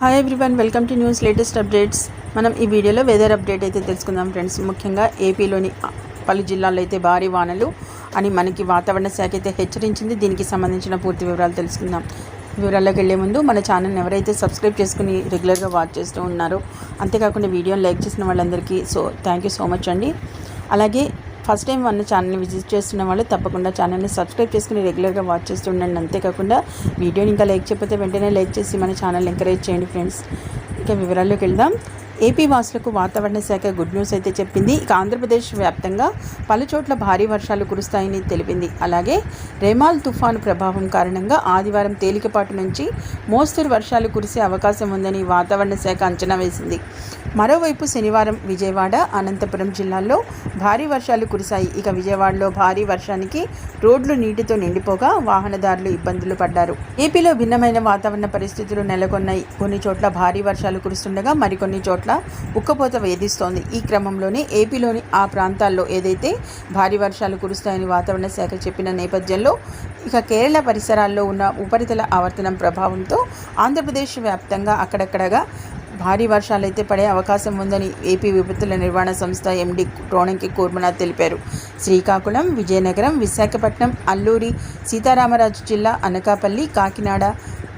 Hi everyone welcome to news latest updates మనం ఈ వీడియోలో వెదర్ అప్డేట్ అయితే తెలుసుకుందాం ఫ్రెండ్స్ ముఖ్యంగా ఏపీలోని పలు జిల్లాల్లో అయితే భారీ వానలు అని మనకి వాతావరణ శాఖ అయితే హెచ్చరించింది. దీనికి సంబంధించిన పూర్తి వివరాలు తెలుసుకుందాం. వివరాల్లోకి వెళ్ళే ముందు మన ఛానల్ని ఎవరైతే సబ్స్క్రైబ్ చేసుకుని రెగ్యులర్గా వాచ్ చేస్తూ ఉన్నారో అంతేకాకుండా వీడియోని లైక్ చేసిన వాళ్ళందరికీ so thank you so much అండి. అలాగే ఫస్ట్ టైం మన ఛానల్ని విజిట్ చేస్తున్న వాళ్ళు తప్పకుండా ఛానల్ని సబ్స్క్రైబ్ చేసుకుని రెగ్యులర్గా వాచ్ చేస్తూ ఉండండి. అంతేకాకుండా వీడియోని ఇంకా లైక్ చెప్పితే వెంటనే లైక్ చేసి మన ఛానల్ ఎంకరేజ్ చేయండి ఫ్రెండ్స్. ఇక వివరాల్లోకి వెళ్దాం. ఏపీ వాసులకు వాతావరణ శాఖ గుడ్ న్యూస్ అయితే చెప్పింది. ఇక ఆంధ్రప్రదేశ్ వ్యాప్తంగా పలు చోట్ల భారీ వర్షాలు కురుస్తాయని తెలిపింది. అలాగే రేమాల్ తుఫాను ప్రభావం కారణంగా ఆదివారం తేలికపాటి నుంచి మోస్తరు వర్షాలు కురిసే అవకాశం ఉందని వాతావరణ శాఖ అంచనా వేసింది. మరోవైపు శనివారం విజయవాడ అనంతపురం జిల్లాల్లో భారీ వర్షాలు కురిశాయి. ఇక విజయవాడలో భారీ వర్షానికి రోడ్లు నీటితో నిండిపోగా వాహనదారులు ఇబ్బందులు పడ్డారు. ఏపీలో భిన్నమైన వాతావరణ పరిస్థితులు నెలకొన్నాయి. కొన్ని చోట్ల భారీ వర్షాలు కురుస్తుండగా మరికొన్ని చోట్ల ఉక్కపోత వేధిస్తోంది. ఈ క్రమంలోనే ఏపీలోని ఆ ప్రాంతాల్లో ఏదైతే భారీ వర్షాలు కురుస్తాయని వాతావరణ శాఖ చెప్పిన నేపథ్యంలో ఇక కేరళ పరిసరాల్లో ఉన్న ఉపరితల ఆవర్తనం ప్రభావంతో ఆంధ్రప్రదేశ్ వ్యాప్తంగా అక్కడక్కడగా భారీ వర్షాలు అయితే పడే అవకాశం ఉందని ఏపీ విపత్తుల నిర్వహణ సంస్థ ఎండి టోణంకి కూర్మనాథ్ తెలిపారు. శ్రీకాకుళం విజయనగరం విశాఖపట్నం అల్లూరి సీతారామరాజు జిల్లా అనకాపల్లి కాకినాడ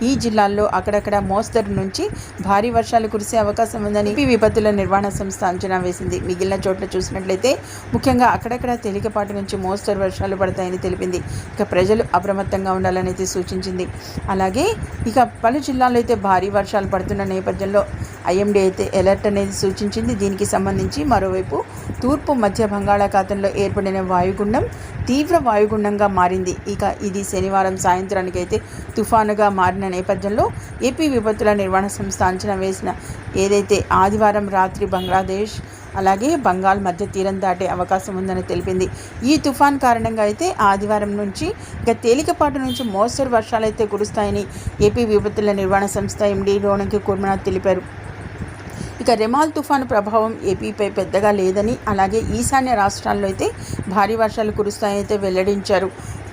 ఈ జిల్లాల్లో అక్కడక్కడ మోస్తరు నుంచి భారీ వర్షాలు కురిసే అవకాశం ఉందని ఈ విపత్తుల నిర్వహణ సంస్థ అంచనా వేసింది. మిగిలిన చోట్ల చూసినట్లయితే ముఖ్యంగా అక్కడక్కడ తేలికపాటి నుంచి మోస్తరు వర్షాలు పడతాయని తెలిపింది. ఇక ప్రజలు అప్రమత్తంగా ఉండాలని అయితే సూచించింది. అలాగే ఇక పలు జిల్లాల్లో అయితే భారీ వర్షాలు పడుతున్న నేపథ్యంలో ఐఎండీ అయితే అలర్ట్ అనేది సూచించింది. దీనికి సంబంధించి మరోవైపు తూర్పు మధ్య బంగాళాఖాతంలో ఏర్పడిన వాయుగుండం తీవ్ర వాయుగుండంగా మారింది. ఇక ఇది శనివారం సాయంత్రానికి అయితే తుఫానుగా మారిన నేపథ్యంలో ఏపీ విపత్తుల నిర్వహణ సంస్థ అంచనా వేసిన ఏదైతే ఆదివారం రాత్రి బంగ్లాదేశ్ అలాగే బంగాల్ మధ్య తీరం దాటే అవకాశం ఉందని తెలిపింది. ఈ తుఫాన్ కారణంగా అయితే ఆదివారం నుంచి ఇక తేలికపాటి నుంచి మోస్తరు వర్షాలు అయితే కురుస్తాయని ఏపీ విపత్తుల నిర్వహణ సంస్థ ఎండీ రోణకి కుర్మనాథ్ తెలిపారు. ఇక రెమాల్ తుఫాను ప్రభావం ఏపీపై పెద్దగా లేదని అలాగే ఈశాన్య రాష్ట్రాల్లో అయితే భారీ వర్షాలు కురుస్తాయని అయితే వెల్లడించారు.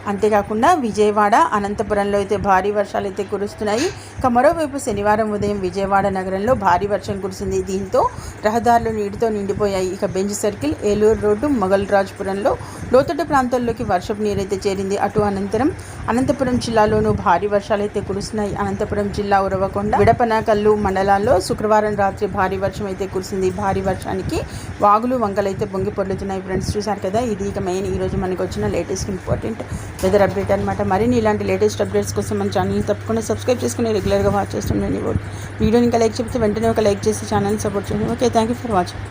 అంతేకాకుండా విజయవాడ అనంతపురంలో అయితే భారీ వర్షాలు అయితే కురుస్తున్నాయి. ఇక మరోవైపు శనివారం ఉదయం విజయవాడ నగరంలో భారీ వర్షం కురిసింది. దీంతో రహదారులు నీటితో నిండిపోయాయి. ఇక bench circle Eluru road Mogal రాజ్పురంలో లోతట్టు ప్రాంతాల్లోకి వర్షపు నీరైతే చేరింది. అటు అనంతరం అనంతపురం జిల్లాలోనూ భారీ వర్షాలు అయితే కురుస్తున్నాయి. అనంతపురం జిల్లా ఉరవకొండ విడపనాకల్లు మండలాల్లో శుక్రవారం రాత్రి భారీ వర్షం అయితే కురిసింది. భారీ వర్షానికి వాగులు వంకలైతే పొంగి పొర్లుతున్నాయి. ఫ్రెండ్స్ చూశారు కదా? ఇది ఇక మెయిన్. ఈరోజు మనకు వచ్చిన లేటెస్ట్ ఇంపార్టెంట్ వెదర్ అప్డేట్ అనమాట మరిన్ని ఇలాంటి లేటెస్ట్ అప్డేట్స్ కోసం మన ఛానల్ని తప్పకుండా సబ్స్క్రైబ్ చేసుకుని రెగ్యులర్గా వాచ్ చేస్తుండండి వీడియోని ఇంకా లైక్ చెప్తే వెంటనే ఒక లైక్ చేసి ఛానల్ని సపోర్ట్ చేయండి. Okay thank you for watching